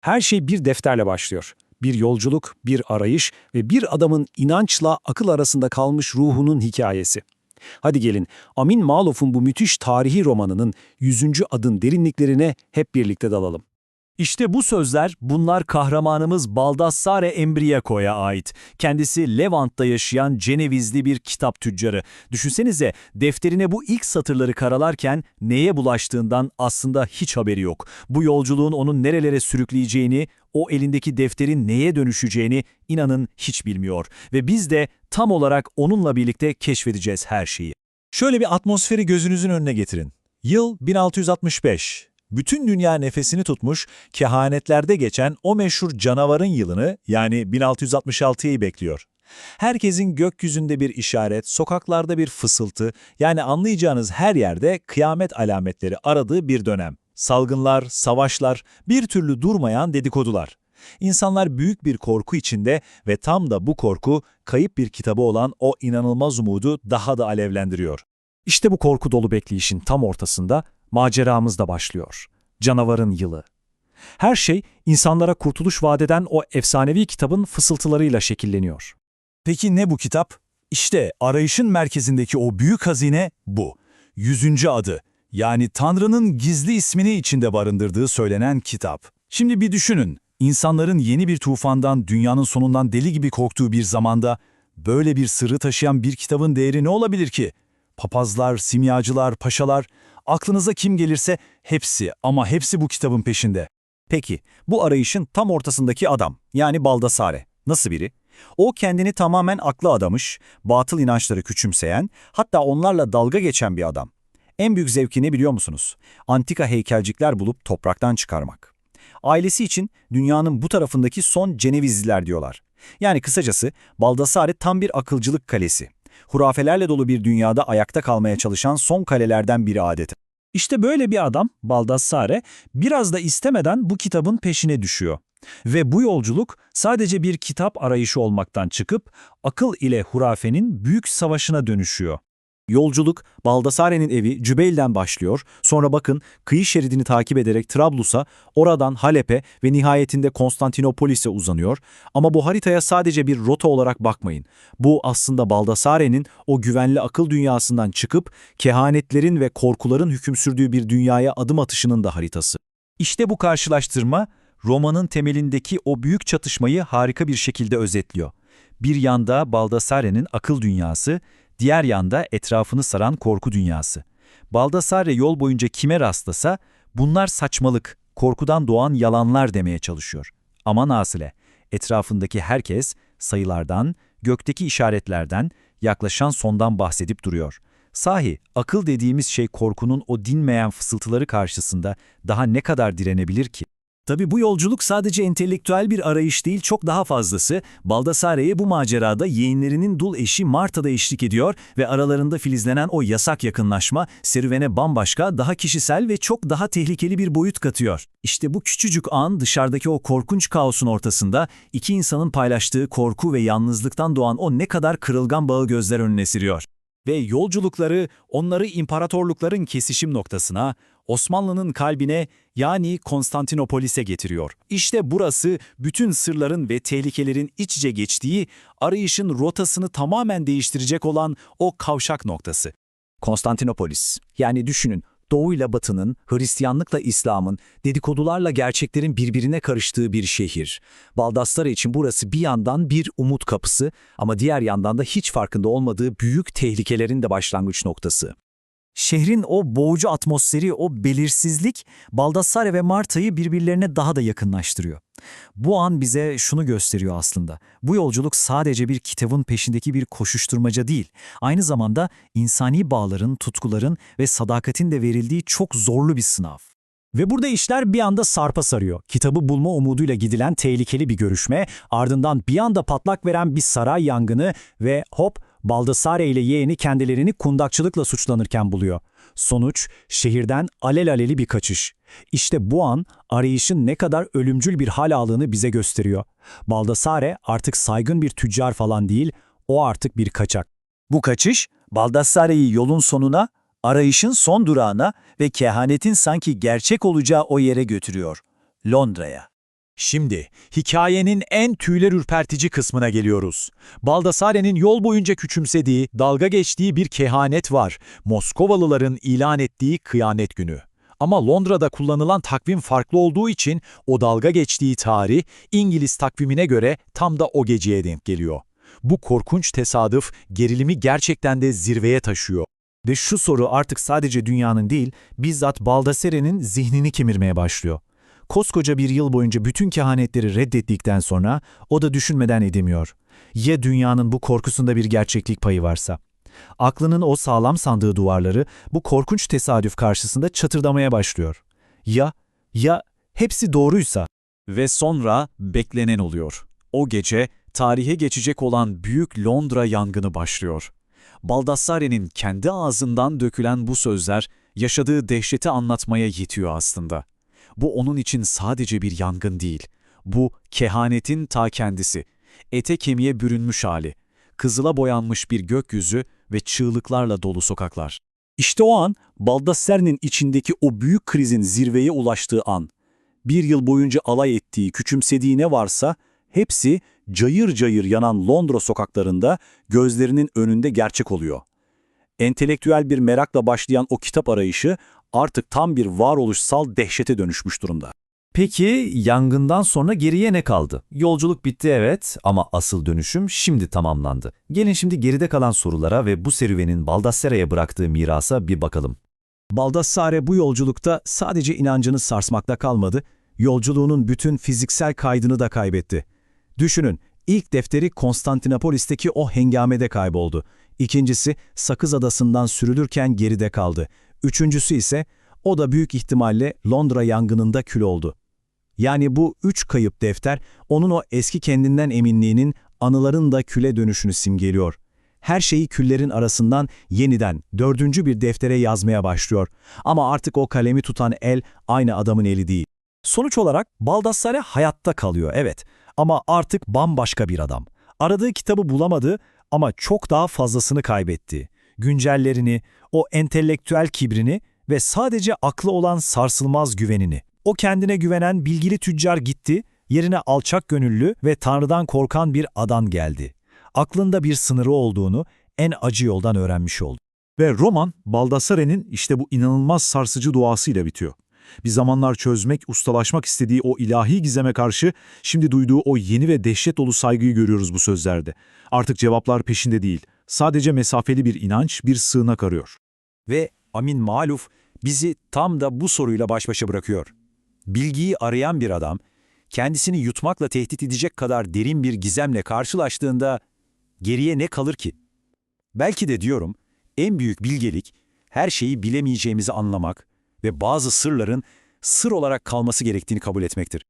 Her şey bir defterle başlıyor. Bir yolculuk, bir arayış ve bir adamın inançla akıl arasında kalmış ruhunun hikayesi. Hadi gelin Amin Malof'un bu müthiş tarihi romanının 100. adın derinliklerine hep birlikte dalalım. İşte bu sözler bunlar kahramanımız Baldassare Embriaco'ya ait. Kendisi Levant'ta yaşayan Cenevizli bir kitap tüccarı. Düşünsenize defterine bu ilk satırları karalarken neye bulaştığından aslında hiç haberi yok. Bu yolculuğun onun nerelere sürükleyeceğini, o elindeki defterin neye dönüşeceğini inanın hiç bilmiyor. Ve biz de tam olarak onunla birlikte keşfedeceğiz her şeyi. Şöyle bir atmosferi gözünüzün önüne getirin. Yıl 1665. Bütün dünya nefesini tutmuş, kehanetlerde geçen o meşhur canavarın yılını yani 1666'yı bekliyor. Herkesin gökyüzünde bir işaret, sokaklarda bir fısıltı, yani anlayacağınız her yerde kıyamet alametleri aradığı bir dönem. Salgınlar, savaşlar, bir türlü durmayan dedikodular. İnsanlar büyük bir korku içinde ve tam da bu korku kayıp bir kitabı olan o inanılmaz umudu daha da alevlendiriyor. İşte bu korku dolu bekleyişin tam ortasında maceramız da başlıyor. Canavarın yılı. Her şey insanlara kurtuluş vadeden o efsanevi kitabın fısıltılarıyla şekilleniyor. Peki ne bu kitap? İşte arayışın merkezindeki o büyük hazine bu. Yüzüncü adı, yani Tanrı'nın gizli ismini içinde barındırdığı söylenen kitap. Şimdi bir düşünün, insanların yeni bir tufandan, dünyanın sonundan deli gibi korktuğu bir zamanda böyle bir sırrı taşıyan bir kitabın değeri ne olabilir ki? Papazlar, simyacılar, paşalar, aklınıza kim gelirse hepsi ama hepsi bu kitabın peşinde. Peki, bu arayışın tam ortasındaki adam, yani Baldassare, nasıl biri? O kendini tamamen aklı adamış, batıl inançları küçümseyen, hatta onlarla dalga geçen bir adam. En büyük zevki ne biliyor musunuz? Antika heykelcikler bulup topraktan çıkarmak. Ailesi için dünyanın bu tarafındaki son Cenevizliler diyorlar. Yani kısacası Baldassare tam bir akılcılık kalesi. Hurafelerle dolu bir dünyada ayakta kalmaya çalışan son kalelerden biri adeta. İşte böyle bir adam Baldassare biraz da istemeden bu kitabın peşine düşüyor. Ve bu yolculuk sadece bir kitap arayışı olmaktan çıkıp akıl ile hurafenin büyük savaşına dönüşüyor. Yolculuk Baldassare'nin evi Cübeyl'den başlıyor, sonra bakın kıyı şeridini takip ederek Trablus'a, oradan Halep'e ve nihayetinde Konstantinopolis'e uzanıyor. Ama bu haritaya sadece bir rota olarak bakmayın. Bu aslında Baldassare'nin o güvenli akıl dünyasından çıkıp kehanetlerin ve korkuların hüküm sürdüğü bir dünyaya adım atışının da haritası. İşte bu karşılaştırma romanın temelindeki o büyük çatışmayı harika bir şekilde özetliyor. Bir yanda Baldassare'nin akıl dünyası, diğer yanda etrafını saran korku dünyası. Baldassare yol boyunca kime rastlasa bunlar saçmalık, korkudan doğan yalanlar demeye çalışıyor. Ama nasile, etrafındaki herkes sayılardan, gökteki işaretlerden, yaklaşan sondan bahsedip duruyor. Sahi, akıl dediğimiz şey korkunun o dinmeyen fısıltıları karşısında daha ne kadar direnebilir ki? Tabi bu yolculuk sadece entelektüel bir arayış değil çok daha fazlası. Baldassare'ye bu macerada yeğenlerinin dul eşi Marta da eşlik ediyor ve aralarında filizlenen o yasak yakınlaşma serüvene bambaşka, daha kişisel ve çok daha tehlikeli bir boyut katıyor. İşte bu küçücük an dışarıdaki o korkunç kaosun ortasında iki insanın paylaştığı korku ve yalnızlıktan doğan o ne kadar kırılgan bağı gözler önüne seriyor. Ve yolculukları onları imparatorlukların kesişim noktasına, Osmanlı'nın kalbine yani Konstantinopolis'e getiriyor. İşte burası bütün sırların ve tehlikelerin iç içe geçtiği, arayışın rotasını tamamen değiştirecek olan o kavşak noktası. Konstantinopolis. Yani düşünün, Doğuyla Batı'nın, Hristiyanlıkla İslam'ın, dedikodularla gerçeklerin birbirine karıştığı bir şehir. Baldassare için burası bir yandan bir umut kapısı ama diğer yandan da hiç farkında olmadığı büyük tehlikelerin de başlangıç noktası. Şehrin o boğucu atmosferi, o belirsizlik Baldassare ve Marta'yı birbirlerine daha da yakınlaştırıyor. Bu an bize şunu gösteriyor aslında. Bu yolculuk sadece bir kitabın peşindeki bir koşuşturmaca değil, aynı zamanda insani bağların, tutkuların ve sadakatin de verildiği çok zorlu bir sınav. Ve burada işler bir anda sarpa sarıyor. Kitabı bulma umuduyla gidilen tehlikeli bir görüşme, ardından bir anda patlak veren bir saray yangını ve hop Baldassare ile yeğeni kendilerini kundakçılıkla suçlanırken buluyor. Sonuç, şehirden alelaleli bir kaçış. İşte bu an arayışın ne kadar ölümcül bir hal aldığını bize gösteriyor. Baldassare artık saygın bir tüccar falan değil, o artık bir kaçak. Bu kaçış, Baldassare'yi yolun sonuna, arayışın son durağına ve kehanetin sanki gerçek olacağı o yere götürüyor. Londra'ya. Şimdi hikayenin en tüyler ürpertici kısmına geliyoruz. Baldasare'nin yol boyunca küçümsediği, dalga geçtiği bir kehanet var. Moskovalıların ilan ettiği kıyamet günü. Ama Londra'da kullanılan takvim farklı olduğu için o dalga geçtiği tarih İngiliz takvimine göre tam da o geceye denk geliyor. Bu korkunç tesadüf gerilimi gerçekten de zirveye taşıyor. Ve şu soru artık sadece dünyanın değil, bizzat Baldasare'nin zihnini kemirmeye başlıyor. Koskoca bir yıl boyunca bütün kehanetleri reddettikten sonra o da düşünmeden edemiyor. Ya dünyanın bu korkusunda bir gerçeklik payı varsa? Aklının o sağlam sandığı duvarları bu korkunç tesadüf karşısında çatırdamaya başlıyor. Ya, ya hepsi doğruysa? Ve sonra beklenen oluyor. O gece tarihe geçecek olan Büyük Londra yangını başlıyor. Baldassarre'nin kendi ağzından dökülen bu sözler yaşadığı dehşeti anlatmaya yetiyor aslında. Bu onun için sadece bir yangın değil. Bu kehanetin ta kendisi. Ete kemiğe bürünmüş hali. Kızıla boyanmış bir gökyüzü ve çığlıklarla dolu sokaklar. İşte o an Baldassarre'nin içindeki o büyük krizin zirveye ulaştığı an. Bir yıl boyunca alay ettiği, küçümsediği ne varsa hepsi cayır cayır yanan Londra sokaklarında gözlerinin önünde gerçek oluyor. Entelektüel bir merakla başlayan o kitap arayışı artık tam bir varoluşsal dehşete dönüşmüş durumda. Peki yangından sonra geriye ne kaldı? Yolculuk bitti evet ama asıl dönüşüm şimdi tamamlandı. Gelin şimdi geride kalan sorulara ve bu serüvenin Baldassare'ye bıraktığı mirasa bir bakalım. Baldassare bu yolculukta sadece inancını sarsmakta kalmadı, yolculuğunun bütün fiziksel kaydını da kaybetti. Düşünün, ilk defteri Konstantinopolis'teki o hengamede kayboldu. İkincisi Sakız Adası'ndan sürülürken geride kaldı. Üçüncüsü ise o da büyük ihtimalle Londra yangınında kül oldu. Yani bu üç kayıp defter onun o eski kendinden eminliğinin anıların da küle dönüşünü simgeliyor. Her şeyi küllerin arasından yeniden dördüncü bir deftere yazmaya başlıyor. Ama artık o kalemi tutan el aynı adamın eli değil. Sonuç olarak Baldassare hayatta kalıyor evet ama artık bambaşka bir adam. Aradığı kitabı bulamadı ama çok daha fazlasını kaybetti. Güncellerini, o entelektüel kibrini ve sadece aklı olan sarsılmaz güvenini. O kendine güvenen bilgili tüccar gitti, yerine alçak gönüllü ve Tanrı'dan korkan bir adam geldi. Aklında bir sınırı olduğunu en acı yoldan öğrenmiş oldu. Ve roman, Baldassare'nin işte bu inanılmaz sarsıcı duasıyla bitiyor. Bir zamanlar çözmek, ustalaşmak istediği o ilahi gizeme karşı şimdi duyduğu o yeni ve dehşet dolu saygıyı görüyoruz bu sözlerde. Artık cevaplar peşinde değil, sadece mesafeli bir inanç, bir sığınak arıyor. Ve Amin Maluf bizi tam da bu soruyla baş başa bırakıyor. Bilgiyi arayan bir adam, kendisini yutmakla tehdit edecek kadar derin bir gizemle karşılaştığında geriye ne kalır ki? Belki de diyorum, en büyük bilgelik, her şeyi bilemeyeceğimizi anlamak ve bazı sırların sır olarak kalması gerektiğini kabul etmektir.